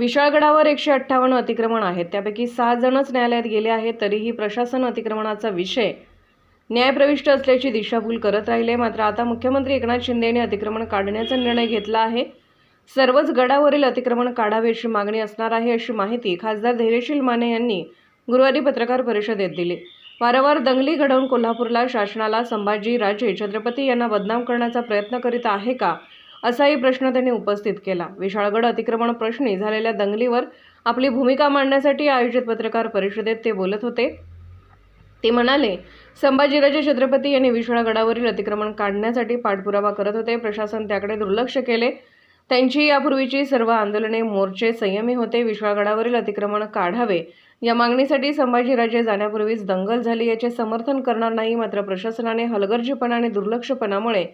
विशाळगडावर एकशे अठ्ठावन्न अतिक्रमण आहेत. त्यापैकी सहा जणच न्यायालयात गेले आहेत तरीही प्रशासन अतिक्रमणाचा विषय न्यायप्रविष्ट असल्याची दिशाभूल करत राहिले मात्र आता मुख्यमंत्री एकनाथ शिंदे यांनी अतिक्रमण काढण्याचा निर्णय घेतला आहे. सर्वच गडावरील अतिक्रमण काढावे अशी मागणी असणार आहे अशी माहिती खासदार धैर्यशील माने यांनी गुरुवारी पत्रकार परिषदेत दिली. वारंवार दंगली घडवून कोल्हापूरला शासनाला संभाजी राजे छत्रपती यांना बदनाम करण्याचा प्रयत्न करीत आहे का? असाही प्रश्न त्यांनी उपस्थित केला. विशाळगड अतिक्रमण प्रश्नी झालेल्या दंगलीवर आपली भूमिका मांडण्यासाठी आयोजित पत्रकार परिषदेत ते बोलत होते. ते म्हणाले संभाजीराजे छत्रपती यांनी विशाळगडावरील अतिक्रमण काढण्यासाठी पाठपुरावा करत होते. प्रशासन त्याकडे दुर्लक्ष केले. त्यांची यापूर्वीची सर्व आंदोलने मोर्चे संयमी होते. विशाळगडावरील अतिक्रमण काढावे या मागणीसाठी संभाजीराजे जाण्यापूर्वीच दंगल झाली याचे समर्थन करणार नाही मात्र प्रशासनाने हलगर्जीपणा आणि दुर्लक्षपणामुळे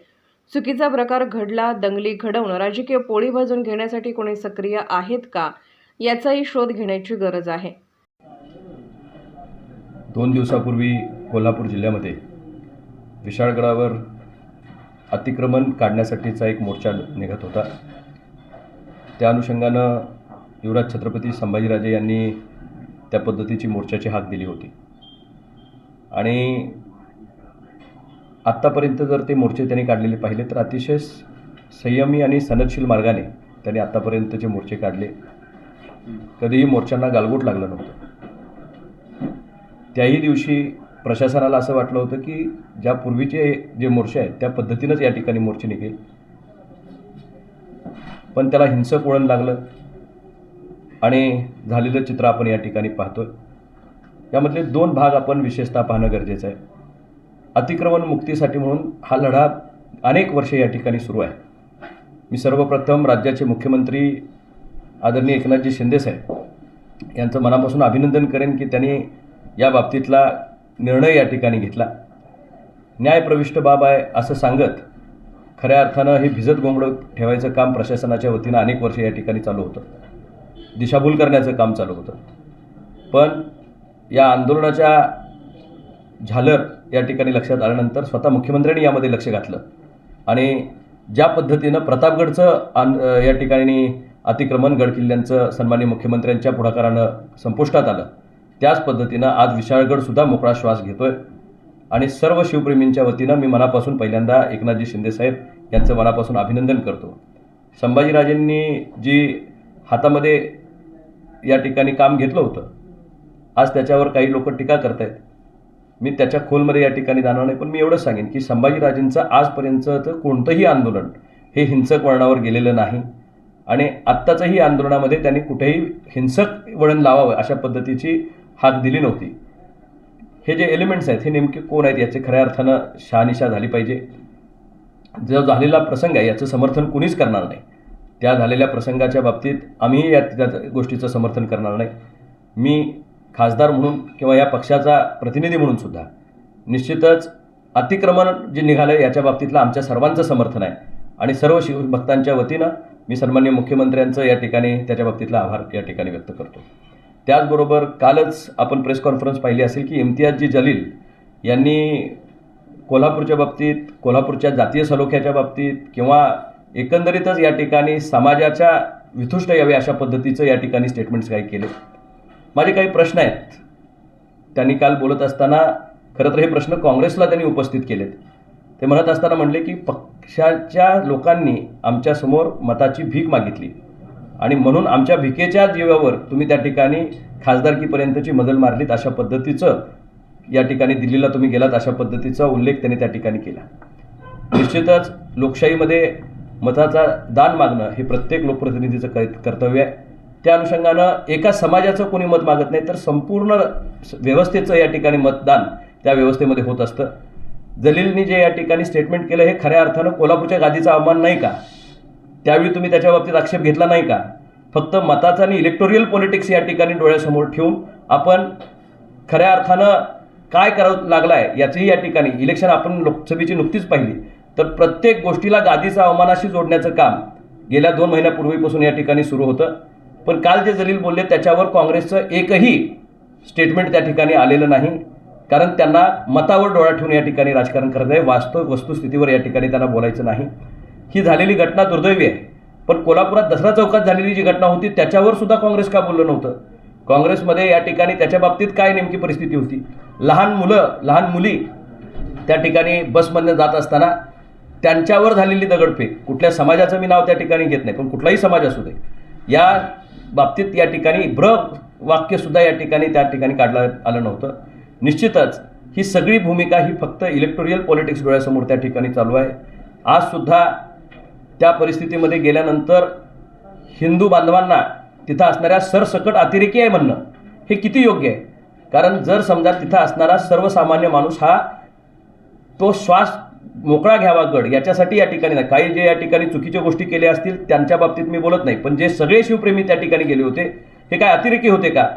चुकीचा प्रकार घडला दंगली घडवणं राजकीय पोळी भाजून घेण्यासाठी कोणी सक्रिय आहेत का? याचाही शोध घेण्याची गरज आहे. दोन दिवसापूर्वी कोल्हापूर जिल्ह्यामध्ये विशाळगडावर अतिक्रमण काढण्यासाठीचा एक मोर्चा निघत होता. त्या अनुषंगानं युवराज छत्रपती संभाजीराजे यांनी त्या पद्धतीची मोर्चाची हाक दिली होती. आणि आत्तापर्यंत जर ते मोर्चे त्यांनी काढलेले पाहिले तर अतिशय संयमी आणि सनदशील मार्गाने त्यांनी आत्तापर्यंतचे मोर्चे काढले. कधीही मोर्चांना गालगोट लागलं नव्हतं. त्याही दिवशी प्रशासनाला असं वाटलं होतं की ज्या पूर्वीचे जे मोर्चे आहेत त्या पद्धतीनंच या ठिकाणी मोर्चे निघेल. पण त्याला हिंसक वळण लागलं आणि झालेलं चित्र आपण या ठिकाणी पाहतोय. यामधले दोन भाग आपण विशेषतः पाहणं गरजेचं आहे. अतिक्रमण मुक्तीसाठी म्हणून हा लढा अनेक वर्षे या ठिकाणी सुरू आहे. मी सर्वप्रथम राज्याचे मुख्यमंत्री आदरणीय एकनाथजी शिंदेसाहेब यांचं मनापासून अभिनंदन करेन की त्यांनी या बाबतीतला निर्णय या ठिकाणी घेतला. न्यायप्रविष्ट बाब आहे असं सांगत खऱ्या अर्थानं हे भिजत गोंगडं ठेवायचं काम प्रशासनाच्या वतीनं अनेक वर्ष या ठिकाणी चालू होतं. दिशाभूल करण्याचं काम चालू होतं. पण या आंदोलनाच्या झालर या ठिकाणी लक्षात आल्यानंतर स्वतः मुख्यमंत्र्यांनी यामध्ये लक्ष घातलं. आणि ज्या पद्धतीनं प्रतापगडचं आन या ठिकाणी अतिक्रमण गडकिल्ल्यांचं सन्माननीय मुख्यमंत्र्यांच्या पुढाकारानं संपुष्टात आलं त्याच पद्धतीनं आज विशाळगडसुद्धा मोकळा श्वास घेतोय. आणि सर्व शिवप्रेमींच्या वतीनं मी मनापासून पहिल्यांदा एकनाथजी शिंदेसाहेब यांचं मनापासून अभिनंदन करतो. संभाजीराजेंनी जी हातामध्ये या ठिकाणी काम घेतलं होतं आज त्याच्यावर काही लोक टीका करत आहेत मी त्याच्या खोलमध्ये या ठिकाणी जाणार नाही पण मी एवढं सांगेन की संभाजीराजेंचं आजपर्यंतचं कोणतंही आंदोलन हे हिंसक वळणावर गेलेलं नाही. आणि आत्ताचंही आंदोलनामध्ये त्यांनी कुठेही हिंसक वळण लावावं अशा पद्धतीची हाक दिली नव्हती. हे जे एलिमेंट्स आहेत हे नेमके कोण आहेत याचे खऱ्या अर्थानं शहानिशा झाली पाहिजे. जो झालेला प्रसंग आहे याचं समर्थन कुणीच करणार नाही. त्या झालेल्या प्रसंगाच्या बाबतीत आम्हीही या त्या गोष्टीचं समर्थन करणार नाही. मी खासदार म्हणून किंवा या पक्षाचा प्रतिनिधी म्हणून सुद्धा निश्चितच अतिक्रमण जे निघालं याच्या बाबतीतलं आमच्या सर्वांचं समर्थन आहे. आणि सर्व शिवभक्तांच्या वतीनं मी सन्मान्य मुख्यमंत्र्यांचं या ठिकाणी त्याच्या बाबतीतला आभार या ठिकाणी व्यक्त करतो. त्याचबरोबर कालच आपण प्रेस कॉन्फरन्स पाहिली असेल की इम्तियाजजी जलील यांनी कोल्हापूरच्या बाबतीत कोल्हापूरच्या जातीय सलोख्याच्या बाबतीत किंवा एकंदरीतच या ठिकाणी समाजाच्या विथुष्ट यावे अशा पद्धतीचं या ठिकाणी स्टेटमेंट्स काही केले. माझे काही प्रश्न आहेत. त्यांनी काल बोलत असताना खरं तर हे प्रश्न काँग्रेसला त्यांनी उपस्थित केलेत. ते म्हणत असताना म्हणले की पक्षाच्या लोकांनी आमच्यासमोर मताची भीक मागितली. आणि म्हणून आमच्या भिकेच्या जीवावर तुम्ही त्या ठिकाणी खासदारकीपर्यंतची मदल मारलीत अशा पद्धतीचं या ठिकाणी दिल्लीला तुम्ही गेलात अशा पद्धतीचा उल्लेख त्यांनी त्या ठिकाणी केला. निश्चितच लोकशाहीमध्ये मताचा दान मागणं हे प्रत्येक लोकप्रतिनिधीचं कै कर्तव्य आहे. त्या अनुषंगानं एका समाजाचं कोणी मत मागत नाही तर संपूर्ण व्यवस्थेचं या ठिकाणी मतदान त्या व्यवस्थेमध्ये होत असतं. जलीलनी जे या ठिकाणी स्टेटमेंट केलं हे खऱ्या अर्थानं कोल्हापूरच्या गादीचा अवमान नाही का? त्यावेळी तुम्ही त्याच्या बाबतीत आक्षेप घेतला नाही का? फक्त मताचा आणि इलेक्टोरियल पॉलिटिक्स या ठिकाणी डोळ्यासमोर ठेवून आपण खऱ्या अर्थानं काय करावं लागलं आहे या ठिकाणी इलेक्शन आपण लोकसभेची नुकतीच पाहिली. तर प्रत्येक गोष्टीला गादीचा अवमानाशी जोडण्याचं काम गेल्या दोन महिन्यापूर्वीपासून या ठिकाणी सुरू होतं. पण काल जे जलील बोलले त्याच्यावर काँग्रेसचं एकही स्टेटमेंट त्या ठिकाणी आलेलं नाही. कारण त्यांना मतावर डोळा ठेवून या ठिकाणी राजकारण करत आहे. वास्तव वस्तुस्थितीवर या ठिकाणी त्यांना बोलायचं नाही. ही झालेली घटना दुर्दैवी आहे. पण कोल्हापुरात दसरा चौकात झालेली जी घटना होती त्याच्यावर सुद्धा काँग्रेस का बोललं नव्हतं? काँग्रेसमध्ये या ठिकाणी त्याच्या बाबतीत काय नेमकी परिस्थिती होती? लहान मुलं लहान मुली त्या ठिकाणी बसमधनं जात असताना त्यांच्यावर झालेली दगडफेक. कुठल्या समाजाचं मी नाव त्या ठिकाणी घेत नाही पण कुठलाही समाज असू दे. या बाबतीत या ठिकाणी भ्र वाक्यसुद्धा या ठिकाणी त्या ठिकाणी काढलं आलं नव्हतं. निश्चितच ही सगळी भूमिका ही फक्त इलेक्टोरियल पॉलिटिक्स डोळ्यासमोर त्या ठिकाणी चालू आहे. आजसुद्धा त्या परिस्थितीमध्ये गेल्यानंतर हिंदू बांधवांना तिथं असणाऱ्या सरसकट अतिरेकी आहे म्हणणं हे किती योग्य आहे? कारण जर समजा तिथं असणारा सर्वसामान्य माणूस हा तो श्वास मोकळा घ्यावा गड. याच्यासाठी या ठिकाणी नाही. काही जे या ठिकाणी चुकीच्या गोष्टी केल्या असतील त्यांच्या बाबतीत मी बोलत नाही. पण जे सगळे शिवप्रेमी त्या ठिकाणी गेले होते हे काय अतिरेकी होते का?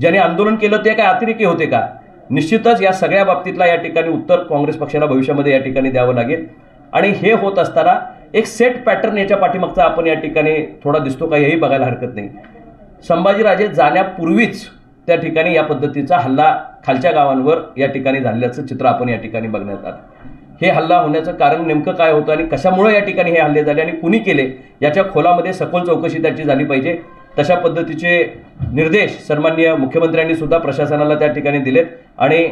ज्याने आंदोलन केलं ते काय अतिरेकी होते का? निश्चितच या सगळ्या बाबतीतला या ठिकाणी उत्तर काँग्रेस पक्षाला भविष्यामध्ये या ठिकाणी द्यावं लागेल. आणि हे होत असताना एक सेट पॅटर्न याच्या पाठीमागचा आपण या ठिकाणी थोडा दिसतो का हेही बघायला हरकत नाही. संभाजीराजे जाण्यापूर्वीच त्या ठिकाणी या पद्धतीचा हल्ला खालच्या गावांवर या ठिकाणी झाल्याचं चित्र आपण या ठिकाणी बघण्यात आलं. हे हल्ला होण्याचं कारण नेमकं काय होतं आणि कशामुळे या ठिकाणी हे हल्ले झाले आणि कुणी केले याच्या खोलामध्ये सखोल चौकशी त्याची झाली पाहिजे. तशा पद्धतीचे निर्देश सन्माननीय मुख्यमंत्र्यांनी सुद्धा प्रशासनाला त्या ठिकाणी दिलेत. आणि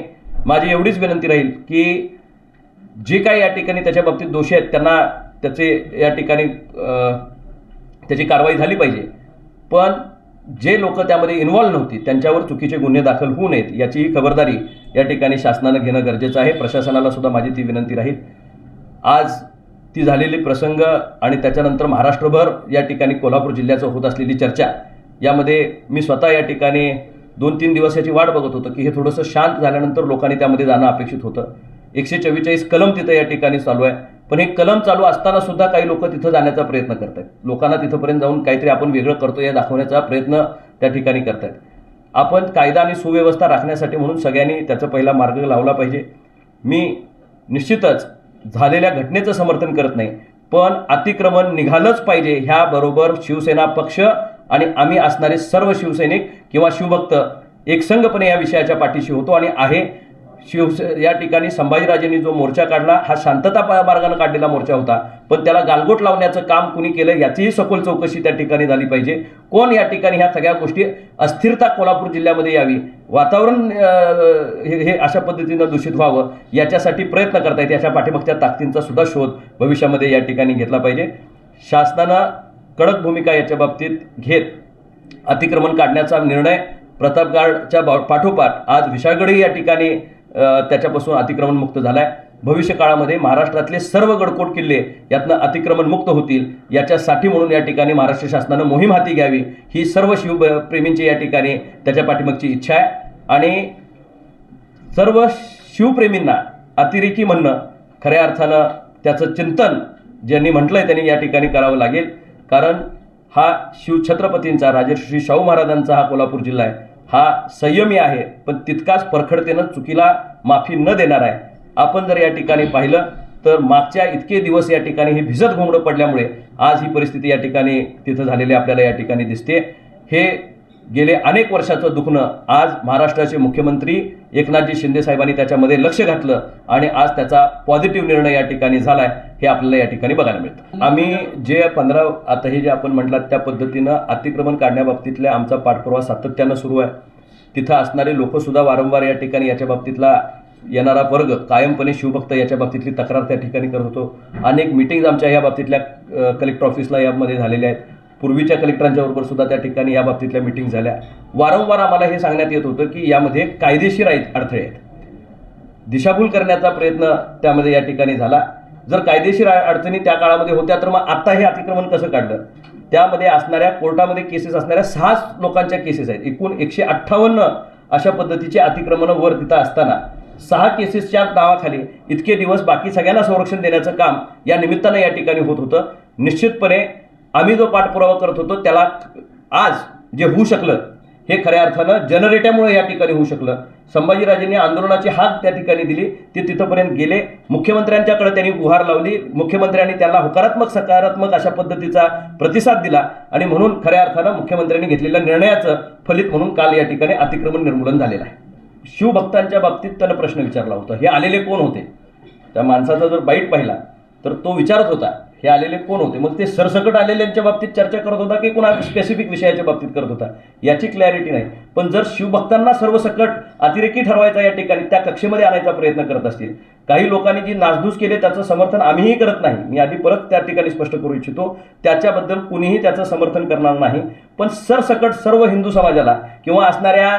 माझी एवढीच विनंती राहील की जे काही या ठिकाणी त्याच्या बाबतीत दोषी आहेत त्यांना त्याचे या ठिकाणी त्याची कारवाई झाली पाहिजे. पण जे लोक त्यामध्ये इन्व्हॉल्व नव्हती त्यांच्यावर चुकीचे गुन्हे दाखल होऊ नयेत याचीही खबरदारी या ठिकाणी शासनानं घेणं गरजेचं आहे. प्रशासनाला सुद्धा माझी ती विनंती राहील. आज ती झालेली प्रसंग आणि त्याच्यानंतर महाराष्ट्रभर या ठिकाणी कोल्हापूर जिल्ह्याचं होत असलेली चर्चा यामध्ये मी स्वतः या ठिकाणी दोन तीन दिवस याची वाट बघत होतो की हे थोडंसं शांत झाल्यानंतर लोकांनी त्यामध्ये जाणं अपेक्षित होतं. एकशे चव्वेचाळीस कलम तिथं या ठिकाणी चालू आहे. पण हे कलम चालू असताना सुद्धा काही लोक तिथं जाण्याचा प्रयत्न करत आहेत लोकांना तिथंपर्यंत जाऊन काहीतरी आपण वेगळं करतो या दाखवण्याचा प्रयत्न त्या ठिकाणी करत आहेत आपण कायदा आणि सुव्यवस्था राखण्यासाठी म्हणून सगळ्यांनी त्याचा पहिला मार्ग लावला पाहिजे. मी निश्चितच झालेल्या घटनेचं समर्थन करत नाही पण अतिक्रमण निघालंच पाहिजे ह्याबरोबर शिवसेना पक्ष आणि आम्ही असणारे सर्व शिवसैनिक किंवा शिवभक्त एकसंघपणे या विषयाच्या पाठीशी होतो आणि आहे. शिवसे या ठिकाणी संभाजीराजेंनी जो मोर्चा काढला हा शांतता मार्गाने मार्गानं काढलेला मोर्चा होता. पण त्याला गालगोट लावण्याचं काम कुणी केलं याचीही सखोल चौकशी त्या ठिकाणी झाली पाहिजे. कोण या ठिकाणी ह्या सगळ्या गोष्टी अस्थिरता कोल्हापूर जिल्ह्यामध्ये यावी? वातावरण हे हे अशा पद्धतीनं दूषित व्हावं याच्यासाठी प्रयत्न करतायत याच्या पाठीमागच्या ताकदींचा सुद्धा शोध भविष्यामध्ये या ठिकाणी घेतला पाहिजे. शासनानं कडक भूमिका याच्या बाबतीत घेत अतिक्रमण काढण्याचा निर्णय प्रतापगडच्या बा- पाठोपाठ आज विशाळगडही या ठिकाणी त्याच्यापासून अतिक्रमण मुक्त झाला आहे भविष्य काळामध्ये महाराष्ट्रातले सर्व गडकोट किल्ले यातनं अतिक्रमण मुक्त होतील. याच्यासाठी म्हणून या ठिकाणी महाराष्ट्र शासनानं मोहीम हाती घ्यावी. ही सर्व शिवप्रेमींची या ठिकाणी त्याच्या पाठीमागची इच्छा आहे. आणि सर्व शिवप्रेमींना अतिरेकी म्हणणं खऱ्या अर्थानं त्याचं चिंतन ज्यांनी म्हटलं आहे त्यांनी या ठिकाणी करावं लागेल. कारण हा शिवछत्रपतींचा राजर्षी शाहू महाराजांचा हा कोल्हापूर जिल्हा आहे. हा संयमी आहे पण तितकाच परखडतेनं चुकीला माफी न देणार आहे. आपण जर या ठिकाणी पाहिलं तर मागच्या इतके दिवस या ठिकाणी हे भिजत घोंगडं पडल्यामुळे आज ही परिस्थिती या ठिकाणी तिथं झालेली आपल्याला या ठिकाणी दिसते. हे गेले अनेक वर्षाचं दुखणं आज महाराष्ट्राचे मुख्यमंत्री एकनाथजी शिंदे साहेबांनी त्याच्यामध्ये लक्ष घातलं आणि आज त्याचा पॉझिटिव्ह निर्णय या ठिकाणी झालाय हे आपल्याला या ठिकाणी बघायला मिळतं. आम्ही जे पंधरा आता हे जे आपण म्हटलात त्या पद्धतीनं अतिक्रमण काढण्याबाबतीतल्या आमचा पाठपुरावा सातत्यानं सुरू आहे. तिथं असणारे लोकसुद्धा वारंवार या ठिकाणी याच्या बाबतीतला येणारा वर्ग कायमपणे शिवभक्त याच्या बाबतीतली तक्रार त्या ठिकाणी करत होतो. अनेक मिटिंग्ज आमच्या या बाबतीतल्या कलेक्टर ऑफिसला यामध्ये झालेल्या आहेत. पूर्वीच्या कलेक्टरांच्या बरोबर सुद्धा त्या ठिकाणी या बाबतीतल्या मिटिंग झाल्या. वारंवार आम्हाला हे सांगण्यात येत होतं की यामध्ये कायदेशीर आहेत अडथळे आहेत. दिशाभूल करण्याचा प्रयत्न त्यामध्ये या ठिकाणी झाला. जर कायदेशीर अडचणी त्या काळामध्ये होत्या तर मग आत्ता हे अतिक्रमण कसं काढलं? त्यामध्ये असणाऱ्या कोर्टामध्ये केसेस असणाऱ्या सहाच लोकांच्या केसेस आहेत. एकूण एकशे अठ्ठावन्न अशा पद्धतीचे अतिक्रमणं वर तिथं असताना सहा केसेसच्या नावाखाली इतके दिवस बाकी सगळ्यांना संरक्षण देण्याचं काम या निमित्तानं या ठिकाणी होत होतं. निश्चितपणे आम्ही जो पाठपुरावा करत होतो त्याला आज जे होऊ शकलं हे खऱ्या अर्थानं जनरेट्यामुळे या ठिकाणी होऊ शकलं. संभाजीराजेंनी आंदोलनाची हाक त्या ठिकाणी दिली ते तिथंपर्यंत गेले. मुख्यमंत्र्यांच्याकडे त्यांनी गुहार लावली. मुख्यमंत्र्यांनी त्यांना होकारात्मक सकारात्मक अशा पद्धतीचा प्रतिसाद दिला आणि म्हणून खऱ्या अर्थानं मुख्यमंत्र्यांनी घेतलेल्या निर्णयाचं फलित म्हणून काल या ठिकाणी अतिक्रमण निर्मूलन झालेलं आहे. शिवभक्तांच्या बाबतीत त्यानं प्रश्न विचारला होता. हे आलेले कोण होते? त्या माणसाचा जर बाईट पाहिला तर तो विचारत होता. हे आलेले कोण होते? मग ते सरसकट आलेल्यांच्या बाबतीत चर्चा करत होता की कोणा स्पेसिफिक विषयाच्या बाबतीत करत होता? याची क्लॅरिटी नाही. पण जर शिवभक्तांना सर्वसकट अतिरेकी ठरवायचा या ठिकाणी त्या कक्षेमध्ये आणायचा प्रयत्न करत असतील. काही लोकांनी जी नासधूस केली त्याचं समर्थन आम्हीही करत नाही. मी आधी परत त्या ठिकाणी स्पष्ट करू इच्छितो. त्याच्याबद्दल कुणीही त्याचं समर्थन करणार नाही. पण सरसकट सर्व हिंदू समाजाला किंवा असणाऱ्या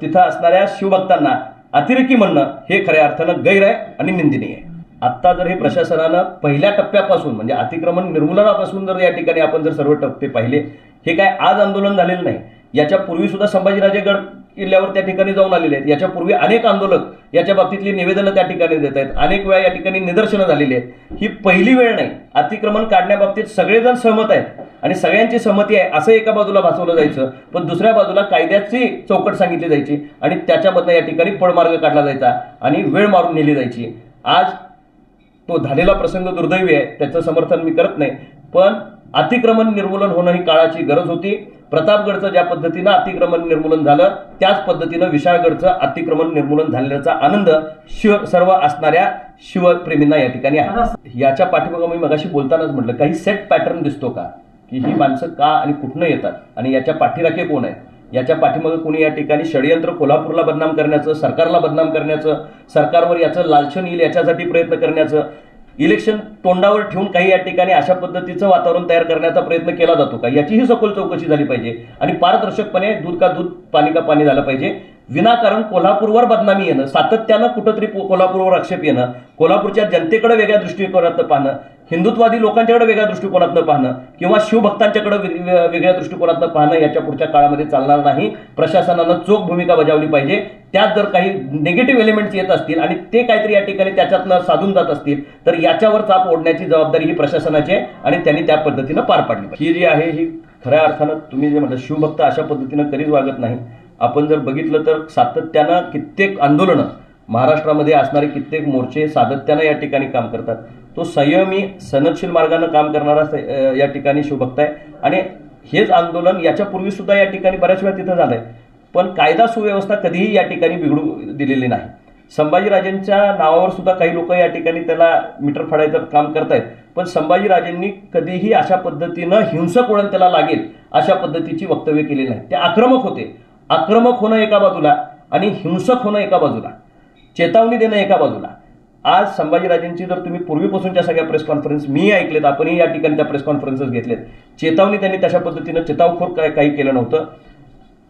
तिथं असणाऱ्या शिवभक्तांना अतिरेकी म्हणणं हे खऱ्या अर्थानं गैर आहे आणि निंदनीय आहे. आत्ता जर हे प्रशासनानं पहिल्या टप्प्यापासून म्हणजे अतिक्रमण निर्मूलनापासून जर या ठिकाणी आपण जर सर्व टप्पे पाहिले हे काय आज आंदोलन झालेलं नाही. याच्या पूर्वी सुद्धा संभाजीराजे गड किल्ल्यावर त्या ठिकाणी जाऊन आलेले आहेत. याच्यापूर्वी अनेक आंदोलक याच्या बाबतीतली निवेदनं त्या ठिकाणी देत आहेत. अनेक वेळा या ठिकाणी निदर्शनं झालेली आहेत. ही पहिली वेळ नाही. अतिक्रमण काढण्याबाबतीत सगळेजण सहमत आहेत. आणि सगळ्यांची सहमती आहे असं एका बाजूला भासवलं जायचं पण दुसऱ्या बाजूला कायद्याची चौकट सांगितली जायची आणि त्याच्यामधनं या ठिकाणी पळमार्ग काढला जायचा आणि वेळ मारून नेली जायची. आज तो झालेला प्रसंग दुर्दैवी आहे त्याचं समर्थन मी करत नाही. पण अतिक्रमण निर्मूलन होणं ही काळाची गरज होती. प्रतापगडचं ज्या पद्धतीनं अतिक्रमण निर्मूलन झालं त्याच पद्धतीनं विशाळगडचं अतिक्रमण निर्मूलन झाल्याचा आनंद शिव सर्व असणाऱ्या शिवप्रेमींना या ठिकाणी आहे. याच्या पाठीमागं मी मगाशी बोलतानाच म्हटलं काही सेट पॅटर्न दिसतो का? की ही माणसं का आणि कुठनं येतात? आणि याच्या पाठीराखे कोण आहे? याच्या पाठीमागं कोणी या ठिकाणी षडयंत्र कोल्हापूरला बदनाम करण्याचं सरकारला बदनाम करण्याचं सरकारवर याचं लालचन येईल याच्यासाठी प्रयत्न करण्याचं इलेक्शन तोंडावर ठेवून काही या ठिकाणी अशा पद्धतीचं वातावरण तयार करण्याचा प्रयत्न केला जातो का? याचीही सखोल चौकशी झाली पाहिजे आणि पारदर्शकपणे दूध का दूध पाणी का पाणी झालं पाहिजे. विनाकारण कोल्हापूरवर बदनामी येणं सातत्यानं कुठंतरी कोल्हापूरवर आक्षेप येणं कोल्हापूरच्या जनतेकडे वेगळ्या दृष्टिकोनातनं पाहणं हिंदुत्वादी लोकांच्याकडे वेगळ्या दृष्टिकोनातनं पाहणं किंवा शिवभक्तांच्याकडे वेगळ्या दृष्टिकोनातनं पाहणं याच्या पुढच्या काळामध्ये चालणार नाही. प्रशासनानं चोख भूमिका बजावली पाहिजे. त्यात जर काही निगेटिव्ह एलिमेंट्स येत असतील आणि ते काहीतरी या ठिकाणी त्याच्यातनं साधून जात असतील तर याच्यावर चाप ओढण्याची जबाबदारी ही प्रशासनाची आहे आणि त्यांनी त्या पद्धतीनं पार पाडली ही जी आहे ही खऱ्या अर्थानं तुम्ही जे म्हटलं शिवभक्त अशा पद्धतीनं कधीच वागत नाही. आपण जर बघितलं तर सातत्यानं कित्येक आंदोलनं महाराष्ट्रामध्ये असणारे कित्येक मोर्चे सातत्यानं या ठिकाणी काम करतात. तो संयमी सनदशील मार्गानं काम करणारा स- या ठिकाणी शिवभक्त आहे. आणि हेच आंदोलन याच्यापूर्वी सुद्धा या ठिकाणी बऱ्याच वेळा तिथं झालंय. पण कायदा सुव्यवस्था कधीही या ठिकाणी बिघडू दिलेली नाही. संभाजीराजेंच्या नावावर सुद्धा काही लोक या ठिकाणी त्याला मीटर फाडायचं काम करतायत. पण संभाजीराजेंनी कधीही अशा पद्धतीनं हिंसक वळण त्याला लागेल अशा पद्धतीची वक्तव्य केलेली नाही. ते आक्रमक होते. आक्रमक होणं एका बाजूला आणि हिंसक होणं एका बाजूला. चेतावणी देणं एका बाजूला. आज संभाजीराजेंची जर तुम्ही पूर्वीपासूनच्या सगळ्या प्रेस कॉन्फरन्स मी ऐकलेत आपणही या ठिकाणी त्या प्रेस कॉन्फरन्सेस घेतलेत. चेतावणी त्यांनी तशा पद्धतीनं चेतावखोर काय काही केलं नव्हतं.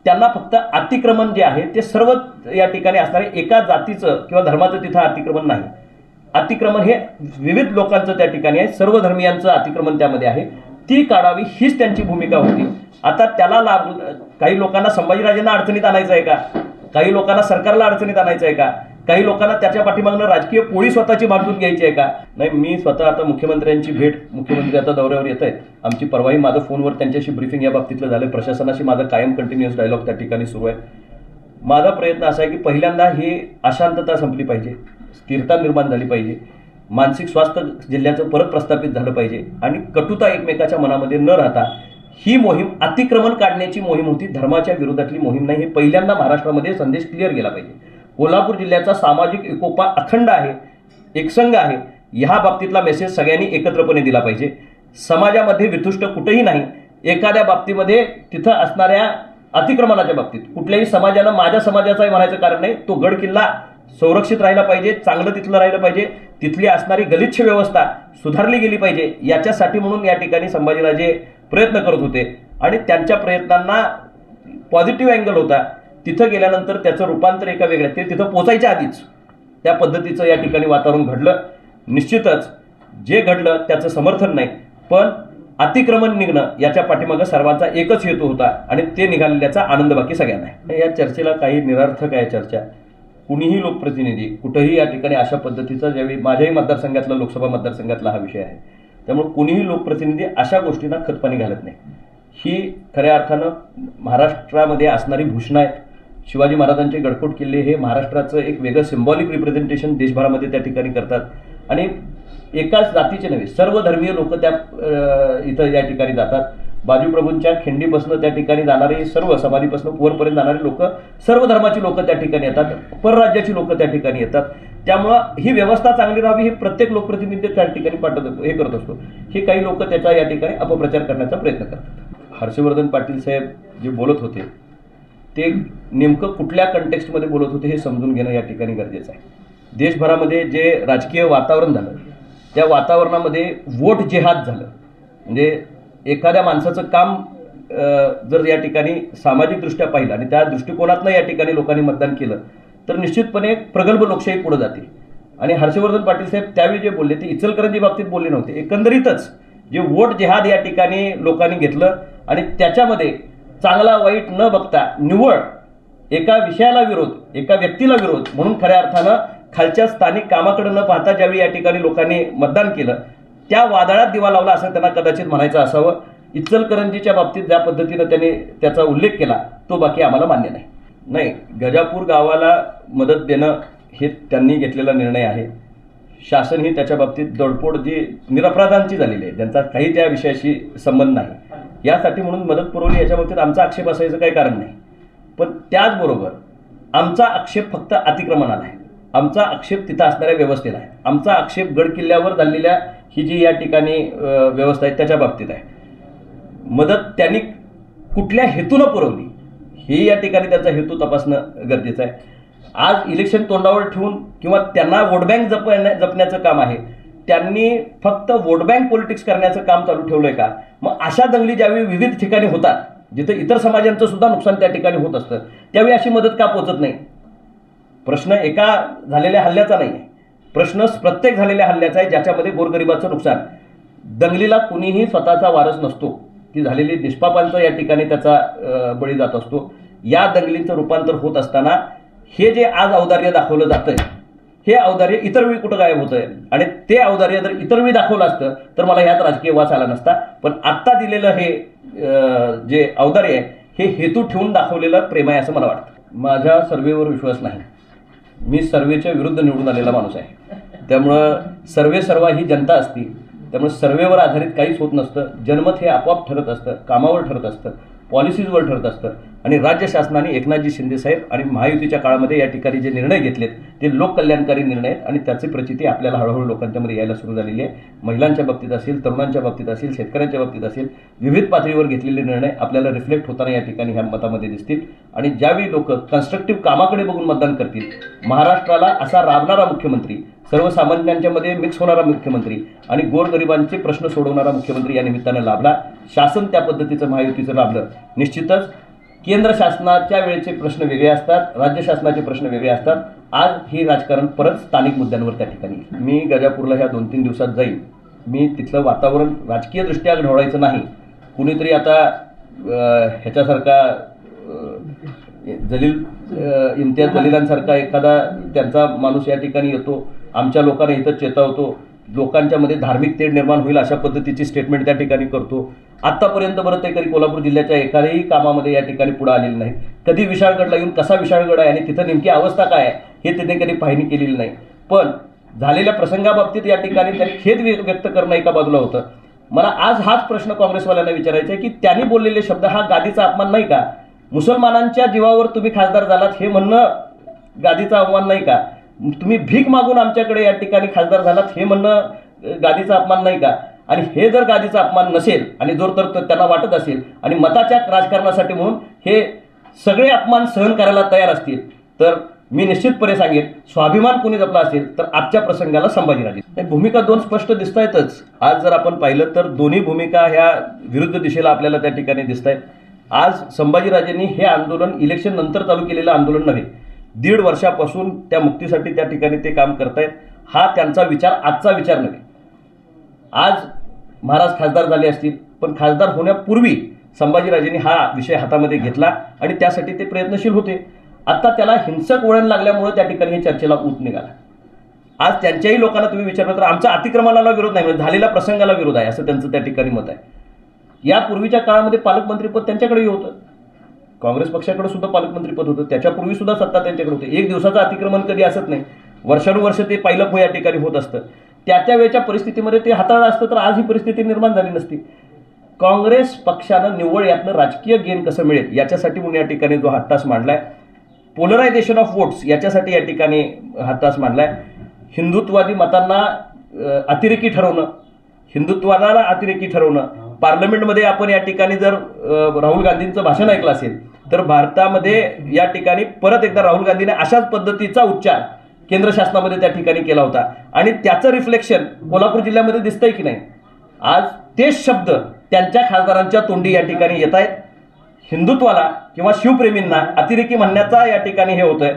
त्यांना फक्त अतिक्रमण जे आहे ते सर्व या ठिकाणी असणारे एका जातीचं किंवा धर्माचं तिथं अतिक्रमण नाही. अतिक्रमण हे विविध लोकांचं त्या ठिकाणी आहे सर्व धर्मियांचं अतिक्रमण त्यामध्ये आहे. ती काढावी हीच त्यांची भूमिका होती. आता त्याला लाभ काही लोकांना संभाजीराजेंना अडचणीत आणायचं आहे का? काही लोकांना सरकारला अडचणीत आणायचं आहे का? काही लोकांना त्याच्या पाठीमागनं राजकीय पोळी स्वतःची बांधून घ्यायची आहे का? नाही मी स्वतः आता मुख्यमंत्र्यांची भेट मुख्यमंत्री आता दौऱ्यावर येत आहेत. आमची परवाही माझं फोनवर त्यांच्याशी ब्रीफिंग या बाबतीतलं झालं प्रशासनाशी माझा कायम कंटिन्युअस डायलॉग त्या ठिकाणी सुरू आहे. माझा प्रयत्न असा आहे की पहिल्यांदा ही अशांतता संपली पाहिजे. स्थिरता निर्माण झाली पाहिजे. मानसिक स्वास्थ्य जिल्ह्याचं परत प्रस्थापित झालं पाहिजे आणि कटुता एकमेकाच्या मनामध्ये न राहता ही मोहीम अतिक्रमण काढण्याची मोहीम होती. धर्माच्या विरोधातली मोहीम नाही हे पहिल्यांदा महाराष्ट्रामध्ये संदेश क्लिअर गेला पाहिजे. कोल्हापूर जिल्ह्याचा सामाजिक एकोपा अखंड आहे एकसंघ आहे ह्या बाबतीतला मेसेज सगळ्यांनी एकत्रपणे दिला पाहिजे. समाजामध्ये वितुष्ट कुठेही नाही एखाद्या बाबतीमध्ये तिथं असणाऱ्या अतिक्रमणाच्या बाबतीत. कुठल्याही समाजानं माझ्या समाजाचाही म्हणायचं कारण नाही तो गड किल्ला संरक्षित राहिला पाहिजे चांगलं तिथलं राहिलं पाहिजे तिथली असणारी गलिच्छ व्यवस्था सुधारली गेली पाहिजे याच्यासाठी म्हणून या ठिकाणी संभाजीराजे प्रयत्न करत होते. आणि त्यांच्या प्रयत्नांना पॉझिटिव्ह अँगल होता. तिथं गेल्यानंतर त्याचं रूपांतर एका वेगळ्या ते तिथं पोचायच्या आधीच त्या पद्धतीचं या ठिकाणी वातावरण घडलं. निश्चितच जे घडलं त्याचं समर्थन नाही पण अतिक्रमण निघणं याच्या पाठीमागं सर्वांचा एकच हेतू होता आणि ते निघालेल्याचा आनंद बाकी सगळ्यांना आहे. या चर्चेला काही निरर्थक आहे चर्चा. कुणीही लोकप्रतिनिधी कुठंही या ठिकाणी अशा पद्धतीचा ज्यावेळी माझ्याही मतदारसंघातला लोकसभा मतदारसंघातला हा विषय आहे. त्यामुळे कुणीही लोकप्रतिनिधी अशा गोष्टींना खतपाणी घालत नाही. ही खऱ्या अर्थानं महाराष्ट्रामध्ये असणारी भूषणं आहेत. शिवाजी महाराजांचे गडकोट किल्ले हे महाराष्ट्राचं एक वेगळं सिम्बॉलिक रिप्रेझेंटेशन देशभरामध्ये त्या ठिकाणी करतात. आणि एकाच जातीचे नव्हे सर्व धर्मीय लोक त्या इथं या ठिकाणी जातात. बाजूप्रभूंच्या खिंडीपासून त्या ठिकाणी जाणारे सर्व समाधीपासून वरपर्यंत जाणारे लोक सर्व धर्माची लोक त्या ठिकाणी येतात. परराज्याची लोक त्या ठिकाणी येतात. त्यामुळं ही व्यवस्था चांगली राहावी हे प्रत्येक लोकप्रतिनिधी त्या ठिकाणी पाठवत असतो हे करत असतो. हे काही लोक त्याचा या ठिकाणी अपप्रचार करण्याचा प्रयत्न करतात. हर्षवर्धन पाटील साहेब जे बोलत होते ते नेमकं कुठल्या कंटेक्स्टमध्ये बोलत होते हे समजून घेणं या ठिकाणी गरजेचं आहे. देशभरामध्ये जे राजकीय वातावरण झालं त्या वातावरणामध्ये वोट जेहाद झालं. म्हणजे एखाद्या माणसाचं काम जर या ठिकाणी सामाजिकदृष्ट्या पाहिलं आणि त्या दृष्टिकोनातनं या ठिकाणी लोकांनी मतदान केलं तर निश्चितपणे प्रगल्भ लोकशाही पुढे जाते. आणि हर्षवर्धन पाटील साहेब त्यावेळी जे बोलले ते इचलकरंजी बाबतीत बोलले नव्हते. एकंदरीतच जे वोट जेहाद या ठिकाणी लोकांनी घेतलं आणि त्याच्यामध्ये चांगला वाईट न बघता निव्वळ एका विषयाला विरोध एका व्यक्तीला विरोध म्हणून खऱ्या अर्थानं खालच्या स्थानिक कामाकडे न पाहता ज्यावेळी या ठिकाणी लोकांनी मतदान केलं त्या वादळात दिवा लावला असं त्यांना कदाचित म्हणायचं असावं. इचलकरंजीच्या बाबतीत ज्या पद्धतीनं त्याने त्याचा उल्लेख केला तो बाकी आम्हाला मान्य नाही. नाही गजापूर गावाला मदत देणं हे त्यांनी घेतलेला निर्णय आहे. शासन ही त्याच्या बाबतीत दडपोड जी निरपराधांची झालेली आहे ज्यांचा काही त्या विषयाशी संबंध नाही. यासाठी म्हणून मदत पुरवली याच्या बाबतीत आमचा आक्षेप असायचं काही कारण नाही. पण त्याचबरोबर आमचा आक्षेप फक्त अतिक्रमणाला आहे. आमचा आक्षेप तिथं असणाऱ्या व्यवस्थेला आहे. आमचा आक्षेप गड किल्ल्यावर झालेल्या ही जी या ठिकाणी व्यवस्था आहे त्याच्या बाबतीत आहे. मदत त्यांनी कुठल्या हेतूनं पुरवली हे या ठिकाणी त्यांचा हेतू तपासणं गरजेचं आहे. आज इलेक्शन तोंडावर ठेवून किंवा त्यांना वोट बँक जपण्या जपण्याचं काम आहे त्यांनी फक्त वोट बँक पॉलिटिक्स करण्याचं काम चालू ठेवलंय का? मग अशा दंगली ज्यावेळी विविध ठिकाणी होतात जिथं इतर समाजांचं सुद्धा नुकसान त्या ठिकाणी होत असतं त्यावेळी अशी मदत का पोचत नाही? प्रश्न एका झालेल्या हल्ल्याचा नाही आहे. प्रश्न प्रत्येक झालेल्या हल्ल्याचा आहे ज्याच्यामध्ये गोरगरिबाचं नुकसान. दंगलीला कुणीही स्वतःचा वारस नसतो. ती झालेली निष्पापांचा या ठिकाणी त्याचा बळी जात असतो. या दंगलींचं रूपांतर होत असताना हे जे आज औदार्य दाखवलं जातंय हे औदार्य इतर वेळी कुठं गायब होतंय? आणि ते औदार्य जर इतर वेळी दाखवलं असतं तर मला ह्यात राजकीय वास आला नसता. पण आत्ता दिलेलं हे जे औदार्य आहे हे हेतू ठेवून दाखवलेलं प्रेम आहे असं मला वाटतं. माझ्या सर्वेवर विश्वास नाही. मी सर्वेच्या विरुद्ध निवडून आलेला माणूस आहे. त्यामुळं सर्वे सर्वा ही जनता असती. त्यामुळे सर्वेवर आधारित काहीच होत नसतं. जनमत हे आपोआप ठरत असतं कामावर ठरत असतं. पॉलिसीजवर ठरत असतं. आणि राज्य शासनाने एकनाथजी शिंदेसाहेब आणि महायुतीच्या काळामध्ये या ठिकाणी जे निर्णय घेतलेत ते लोककल्याणकारी निर्णय आहेत आणि त्याची प्रचिती आपल्याला हळूहळू लोकांच्यामध्ये यायला सुरू झालेली आहे. महिलांच्या बाबतीत असेल तरुणांच्या बाबतीत असेल शेतकऱ्यांच्या बाबतीत असेल विविध पातळीवर घेतलेले निर्णय आपल्याला रिफ्लेक्ट होताना या ठिकाणी ह्या मतामध्ये दिसतील. आणि ज्यावेळी लोक कन्स्ट्रक्टिव्ह कामाकडे बघून मतदान करतील महाराष्ट्राला असा राबणारा मुख्यमंत्री सर्वसामान्यांच्यामध्ये मिक्स होणारा मुख्यमंत्री आणि गोरगरिबांचे प्रश्न सोडवणारा मुख्यमंत्री या निमित्तानं लाभला. शासन त्या पद्धतीचं महायुतीचं लाभलं. निश्चितच केंद्र शासनाच्या वेळेचे प्रश्न वेगळे असतात राज्य शासनाचे प्रश्न वेगळे असतात. आज हे राजकारण परत स्थानिक मुद्द्यांवर त्या ठिकाणी मी गजापूरला ह्या दोन तीन दिवसात जाईन. मी तिथलं वातावरण राजकीयदृष्ट्या ढवळायचं नाही. कुणीतरी आता ह्याच्यासारखा जलील इम्तियाज जलीलांसारखा एखादा त्यांचा माणूस या ठिकाणी येतो आमच्या लोकांना इथं चेतावतो लोकांच्या मध्ये धार्मिक तेढ निर्माण होईल अशा पद्धतीची स्टेटमेंट त्या ठिकाणी करतो. आत्तापर्यंत बरं ते कधी कोल्हापूर जिल्ह्याच्या एखाद्याही कामामध्ये या ठिकाणी पुढे आलेलं नाही कधी विशाळगडला येऊन कसा विशाळगड आहे आणि तिथं नेमकी अवस्था काय आहे हे त्यांनी कधी पाहणी केलेली नाही. पण झालेल्या प्रसंगाबाबतीत या ठिकाणी त्यांनी खेद व्य- व्यक्त करणं एका बाजूला होतं. मला आज हाच प्रश्न काँग्रेसवाल्यांना विचारायचा आहे की त्यांनी बोललेले शब्द हा गादीचा अपमान नाही का? मुसलमानांच्या जीवावर तुम्ही खासदार झालात हे म्हणणं गादीचा अपमान नाही का? तुम्ही भीक मागून आमच्याकडे या ठिकाणी खासदार झालात हे म्हणणं गादीचा अपमान नाही का? आणि हे जर गादीचा अपमान नसेल आणि जोर तर त्यांना वाटत असेल आणि मताच्या राजकारणासाठी म्हणून हे सगळे अपमान सहन करायला तयार असतील तर मी निश्चितपणे सांगेन स्वाभिमान कोणी जपला असेल तर आजच्या प्रसंगाला संभाजीराजे भूमिका दोन स्पष्ट दिसत आहेतच आज जर आपण पाहिलं तर दोन्ही भूमिका ह्या विरुद्ध दिशेला आपल्याला त्या ठिकाणी दिसत आहेत आज संभाजीराजेंनी हे आंदोलन इलेक्शन नंतर चालू केलेलं आंदोलन नव्हे दीड वर्षापासून त्या मुक्तीसाठी त्या ठिकाणी ते काम करतायत हा त्यांचा विचार आजचा विचार नव्हे. आज महाराज खासदार झाले असतील पण खासदार होण्यापूर्वी संभाजीराजेंनी हा विषय हातामध्ये घेतला आणि त्यासाठी ते प्रयत्नशील होते. आता त्याला हिंसक वळण लागल्यामुळे त्या ठिकाणी हे चर्चेला ऊत निघाला. आज त्यांच्याही लोकांना तुम्ही विचारलं तर आमचा अतिक्रमणाला विरोध नाही म्हणजे झालेल्या प्रसंगाला विरोध आहे असं त्यांचं त्या ठिकाणी मत आहे. यापूर्वीच्या काळामध्ये पालकमंत्रीपद त्यांच्याकडेही होतं. काँग्रेस पक्षाकडे सुद्धा पालकमंत्रीपद होतं. त्याच्यापूर्वी सुद्धा सत्ता त्यांच्याकडे होती. एक दिवसाचं अतिक्रमण कधी असत नाही. वर्षानुवर्ष ते पायलप या ठिकाणी होत असतं. त्या त्या वेळच्या परिस्थितीमध्ये ते हाताळलं असतं तर आज ही परिस्थिती निर्माण झाली नसती. काँग्रेस पक्षानं निव्वळ यातनं राजकीय गेन कसं मिळेल? याच्यासाठी म्हणून या ठिकाणी जो हट्टास मांडलाय पोलरायझेशन ऑफ वोट्स याच्यासाठी या ठिकाणी हट्टास मांडलाय. हिंदुत्ववादी मतांना अतिरेकी ठरवणं हिंदुत्वाला अतिरेकी ठरवणं पार्लमेंटमध्ये आपण या ठिकाणी जर राहुल गांधींचं भाषण ऐकलं असेल तर भारतामध्ये या ठिकाणी परत एकदा राहुल गांधीने अशाच पद्धतीचा उच्चार केंद्र शासनामध्ये त्या ठिकाणी केला होता. आणि त्याचं रिफ्लेक्शन कोल्हापूर जिल्ह्यामध्ये दिसतंय की नाही? आज तेच शब्द त्यांच्या खासदारांच्या तोंडी या ठिकाणी येत आहेत. हिंदुत्वाला किंवा शिवप्रेमींना अतिरेकी म्हणण्याचा या ठिकाणी हे होतंय.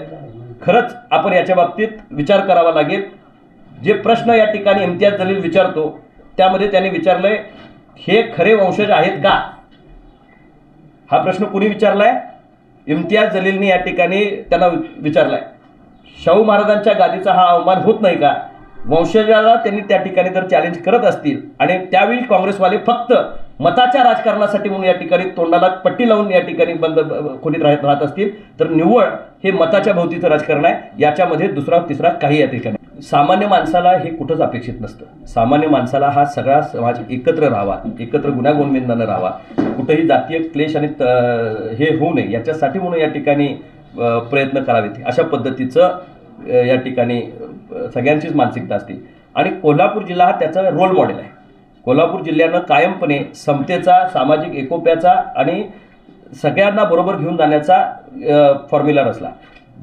खरंच आपण याच्या बाबतीत विचार करावा लागेल. जे प्रश्न या ठिकाणी इम्तियाज जलील विचारतो त्यामध्ये त्यांनी विचारलंय हे खरे वंशज आहेत का? हा प्रश्न कुणी विचारलाय? इम्तियाज जलीलनी या ठिकाणी त्यांना विचारलाय. शाहू महाराजांच्या गादीचा हा अवमान होत नाही का? वंशजाला त्यांनी त्या ठिकाणी जर चॅलेंज करत असतील आणि त्यावेळी काँग्रेसवाले फक्त मताच्या राजकारणासाठी म्हणून या ठिकाणी तोंडाला पट्टी लावून या ठिकाणी बंद खोलीत राहत राहत असतील. तर निव्वळ हे मताच्या भोवतीचं राजकारण आहे. याच्यामध्ये दुसरा तिसरा काही या ठिकाणी सामान्य माणसाला हे कुठंच अपेक्षित नसतं. सामान्य माणसाला हा सगळा समाज एकत्र राहावा. एकत्र गुन्ह्यागोंदीनं राहावा. कुठंही जातीय क्लेश आणि त- हे होऊ नये. याच्यासाठी म्हणून या ठिकाणी प्रयत्न करावेत. अशा पद्धतीचं या ठिकाणी सगळ्यांचीच मानसिकता असते. आणि कोल्हापूर जिल्हा हा त्याचा रोल मॉडेल आहे. कोल्हापूर जिल्ह्यानं कायमपणे समतेचा सामाजिक एकोप्याचा आणि सगळ्यांना बरोबर घेऊन जाण्याचा फॉर्म्युला रचला.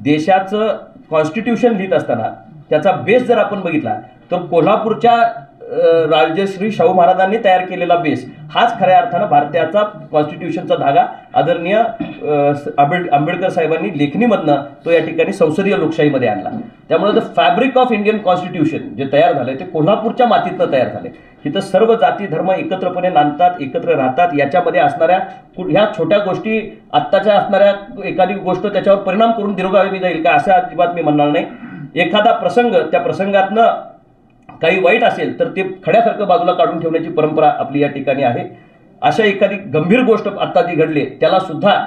देशाचं कॉन्स्टिट्यूशन लिहित असताना त्याचा बेस जर आपण बघितला तर कोल्हापूरच्या राजश्री शाहू महाराजांनी तयार केलेला बेस. हाच खऱ्या अर्थानं भारताचा कॉन्स्टिट्यूशनचा धागा. आदरणीय आंबेड आंबेडकर साहेबांनी लेखणीमधनं तो या ठिकाणी संसदीय लोकशाहीमध्ये आणला. त्यामुळे the fabric of Indian constitution जे तयार झालं ते कोल्हापूरच्या मातीतनं तयार झाले इथं सर्व जाती धर्म एकत्रपणे नांदतात एकत्र राहतात. याच्यामध्ये असणाऱ्या ह्या छोट्या गोष्टी आत्ताच्या असणाऱ्या एखादी गोष्ट त्याच्यावर परिणाम करून दीर्घावधी जाईल का असं अजिबात मी म्हणणार नाही. एखादा प्रसंग त्या प्रसंगातनं काही वाईट असेल तर ते खड्यासारखं बाजूला काढून ठेवण्याची परंपरा आपली या ठिकाणी आहे. अशा एखादी गंभीर गोष्ट आत्ता जी घडली त्याला सुद्धा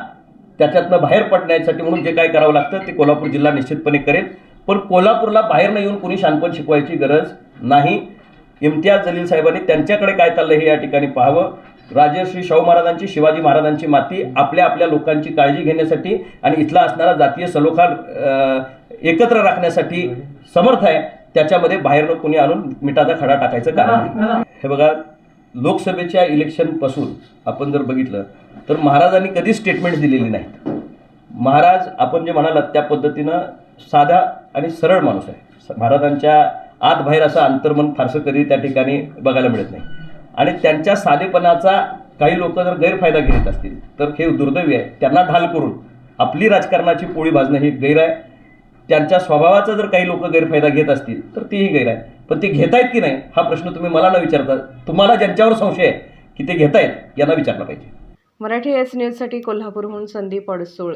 त्याच्यातनं बाहेर पडण्यासाठी म्हणून जे काय करावं लागतं ते कोल्हापूर जिल्हा निश्चितपणे करेल. पण कोल्हापूरला बाहेर न येऊन कोणी शानपण शिकवायची गरज नाही. इम्तियाज जलील साहेबांनी त्यांच्याकडे काय चाललं हे या ठिकाणी पाहावं. राजश्री शाहू महाराजांची शिवाजी महाराजांची माती आपल्या आपल्या लोकांची काळजी घेण्यासाठी आणि इथला असणारा जातीय सलोखा एकत्र राखण्यासाठी समर्थ आहे. त्याच्यामध्ये बाहेरनं कोणी आणून मिठाचा खडा टाकायचं कारण हे बघा लोकसभेच्या इलेक्शनपासून आपण जर बघितलं तर महाराजांनी कधीच स्टेटमेंट दिलेली नाहीत. महाराज आपण जे म्हणालात त्या पद्धतीनं साधा आणि सरळ माणूस आहे. महाराजांच्या आत बाहेर असं अंतर्मन फारसं कधी त्या ठिकाणी बघायला मिळत नाही. आणि त्यांच्या साधेपणाचा काही लोक जर गैरफायदा घेत असतील तर हे दुर्दैवी आहे. त्यांना ढाल करून आपली राजकारणाची पोळी भाजणं हे गैर आहे. त्यांच्या स्वभावाचा जर काही लोक गैरफायदा घेत असतील तर तेही गैर आहे. पण ते घेतायत की नाही हा प्रश्न तुम्ही मला न विचारता तुम्हाला ज्यांच्यावर संशय आहे की ते घेतायत यांना विचारला पाहिजे. मराठी एस न्यूजसाठी कोल्हापूरहून संदीप अडसूळ.